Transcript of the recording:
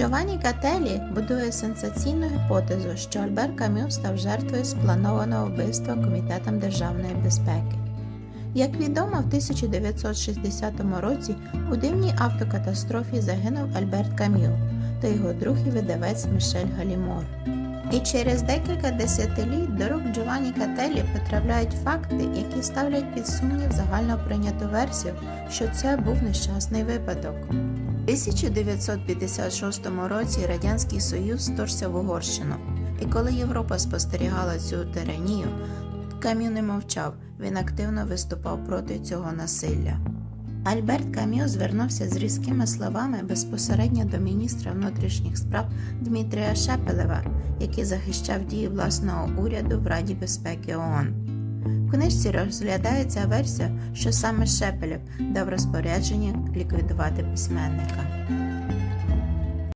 Джованні Кателі будує сенсаційну гіпотезу, що Альбер Кам'ю став жертвою спланованого вбивства Комітетом державної безпеки. Як відомо, в 1960 році у дивній автокатастрофі загинув Альберт Кам'ю та його друг і видавець Мішель Галімор. І через декілька десятиліть до рук Джованні Кателі потрапляють факти, які ставлять під сумнів загально прийняту версію, що це був нещасний випадок. У 1956 році Радянський Союз вторгся в Угорщину, і коли Європа спостерігала цю тиранію, Кам'ю не мовчав, він активно виступав проти цього насилля. Альберт Кам'ю звернувся з різкими словами безпосередньо до міністра внутрішніх справ Дмитрія Шепелева, який захищав дії власного уряду в Раді безпеки ООН. В книжці розглядається версія, що саме Шепелев дав розпорядження ліквідувати письменника.